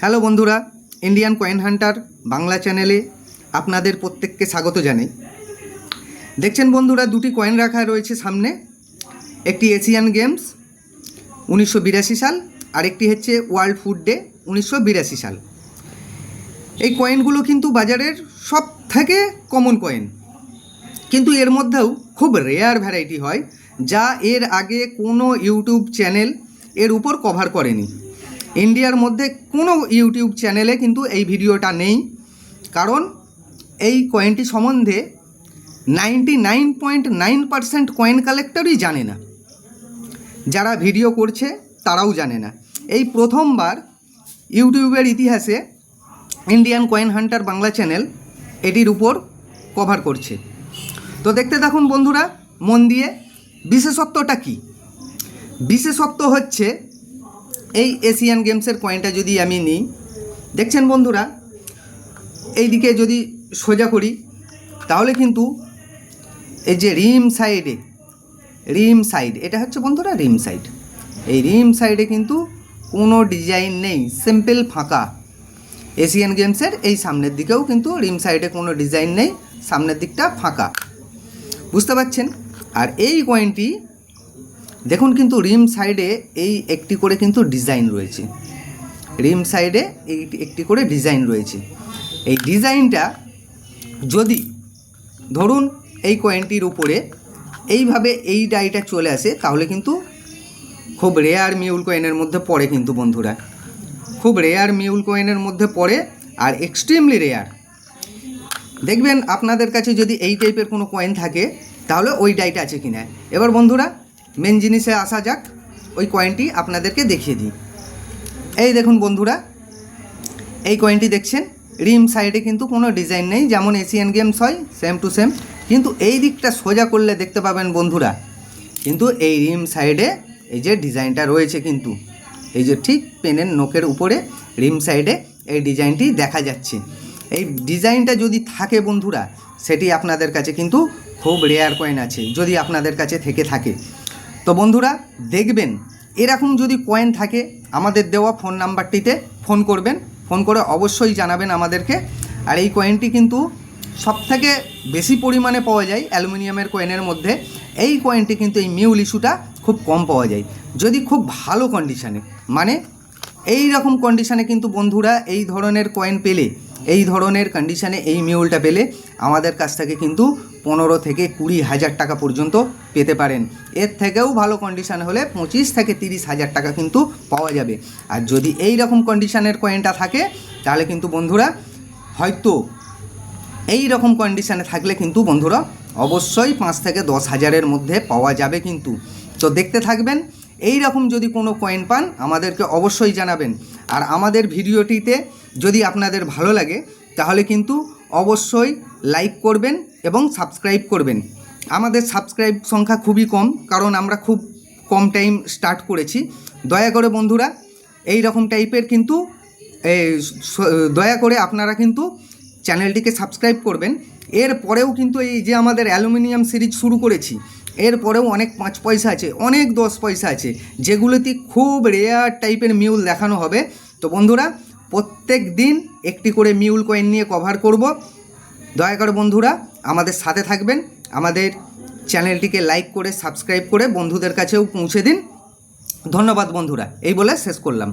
Hello বন্ধুরা Indian coin hunter Bangla চ্যানেলে আপনাদের প্রত্যেককে স্বাগত জানাই। দেখছেন বন্ধুরা, দুটি কয়েন রাখা রয়েছে সামনে। একটি এশিয়ান গেমস উনিশশো বিরাশি সাল আরেকটি হচ্ছে ওয়ার্ল্ড ফুড ডে উনিশশো বিরাশি সাল। এই কয়েনগুলো কিন্তু বাজারের সব থেকে কমন কয়েন কিন্তু এর মধ্যেও খুব রেয়ার ভ্যারাইটি হয়, যা এর আগে কোনো ইউটিউব চ্যানেল এর উপর কভার করেনি। ইন্ডিয়ার মধ্যে কোনো ইউটিউব চ্যানেলে কিন্তু এই ভিডিওটা নেই। কারণ এই কয়েনটি সম্বন্ধে ninety nine point nine percent coin কালেক্টরই জানে না। যারা ভিডিও করছে, তারাও জানে না। এই প্রথমবার ইউটিউবের ইতিহাসে Indian coin hunter Bangla channel এটির উপর কভার করছে। তো দেখতে থাকুন বন্ধুরা, মন দিয়ে। বিশেষত্বটা কি? বিশেষত্ব হচ্ছে এই এশিয়ান গেমসের কয়েনটা যদি আমি নিই, দেখছেন বন্ধুরা? এই দিকে যদি সোজা করি, তাহলে কিন্তু এই যে রিম সাইডে, রিম সাইড, এটা হচ্ছে বন্ধুরা রিম সাইড। এই রিম সাইডে কিন্তু কোনো ডিজাইন নেই সিম্পল ফাঁকা। এশিয়ান গেমসের এই সামনের দিকেও কিন্তু রিম সাইডে কোনো ডিজাইন নেই, সামনের দিকটা ফাঁকা। বুঝতে পারছেন? আর এই কয়েনটি দেখুন কিন্তু রিম সাইডে এই একটি করে কিন্তু ডিজাইন রয়েছে। রিম সাইডে এই একটি করে ডিজাইন রয়েছে। এই ডিজাইনটা যদি ধরুন এই কয়েনটির উপরে এইভাবে এই ডাইটা চলে আসে, তাহলে কিন্তু খুব রেয়ার মিউল কয়েনের মধ্যে পড়ে কিন্তু বন্ধুরা। খুব রেয়ার মিউল কয়েনের মধ্যে পড়ে আর এক্সট্রিমলি রেয়ার দেখবেন আপনাদের কাছে যদি এই টাইপের কোনো কয়েন থাকে, তাহলে ওই ডাইটা আছে কিনা? এবার বন্ধুরা মেন জিনিসে আসা যাক, ওই কয়েনটি আপনাদেরকে দেখিয়ে দিই। এই দেখুন বন্ধুরা, এই কয়েনটি দেখছেন? রিম সাইডে কিন্তু কোনো ডিজাইন নেই, যেমন এশিয়ান গেমস হয় সেম টু সেম কিন্তু এই দিকটা সোজা করলে দেখতে পাবেন বন্ধুরা, কিন্তু এই রিম সাইডে এই যে ডিজাইনটা রয়েছে কিন্তু, এই যে ঠিক পেনের নোকের উপরে রিম সাইডে এই ডিজাইনটি দেখা যাচ্ছে। এই ডিজাইনটা যদি থাকে বন্ধুরা, সেটি আপনাদের কাছে কিন্তু খুব রেয়ার কয়েন আছে, যদি আপনাদের কাছে থেকে থাকে। তো বন্ধুরা, দেখবেন, এরকম যদি কয়েন থাকে, আমাদের দেওয়া ফোন নাম্বারটিতে ফোন করবেন। ফোন করে অবশ্যই জানাবেন আমাদেরকে। আর এই কয়েনটি কিন্তু সবথেকে বেশি পরিমাণে পাওয়া যায় অ্যালুমিনিয়ামের কয়েনের মধ্যে। এই কয়েনটি কিন্তু এই মিউল ইস্যুটা খুব কম পাওয়া যায়। যদি খুব ভালো কন্ডিশানে মানে এই রকম কন্ডিশানে কিন্তু বন্ধুরা, এই ধরনের কয়েন পেলে, এই ধরনের কন্ডিশানে এই মিউলটা পেলে আমাদের কাছ থেকে কিন্তু পনেরো থেকে কুড়ি হাজার টাকা পর্যন্ত পেতে পারেন। এর থেকেও ভালো কন্ডিশান হলে পঁচিশ থেকে তিরিশ হাজার টাকা কিন্তু পাওয়া যাবে। আর যদি এই রকম কন্ডিশানের কয়েনটা থাকে, তাহলে কিন্তু বন্ধুরা, হয়তো এই রকম কন্ডিশানে থাকলে কিন্তু বন্ধুরা, অবশ্যই পাঁচ থেকে দশ হাজারের মধ্যে পাওয়া যাবে কিন্তু। তো দেখতে থাকবেন, এই রকম যদি কোনো কয়েন পান, আমাদেরকে অবশ্যই জানাবেন। আর আমাদের ভিডিওটিতে যদি আপনাদের ভালো লাগে, তাহলে কিন্তু অবশ্যই লাইক করবেন এবং সাবস্ক্রাইব করবেন। আমাদের সাবস্ক্রাইব সংখ্যা খুবই কম, কারণ আমরা খুব কম টাইম স্টার্ট করেছি। দয়া করে বন্ধুরা, এই রকম টাইপের কিন্তু দয়া করে আপনারা কিন্তু চ্যানেলটিকে সাবস্ক্রাইব করবেন। এর পরেও কিন্তু এই যে আমাদের অ্যালুমিনিয়াম সিরিজ শুরু করেছি, এর পরেও অনেক পাঁচ পয়সা আছে, অনেক দশ পয়সা আছে, যেগুলোতে খুব রেয়ার টাইপের মিউল দেখানো হবে। তো বন্ধুরা, প্রত্যেক দিন একটি করে মিউল কয়েন নিয়ে কভার করব। দয়া করে বন্ধুরা আমাদের সাথে থাকবেন, আমাদের চ্যানেলটিকে লাইক করে সাবস্ক্রাইব করে বন্ধুদের কাছেও পৌঁছে দিন। ধন্যবাদ বন্ধুরা, এই বলে শেষ করলাম।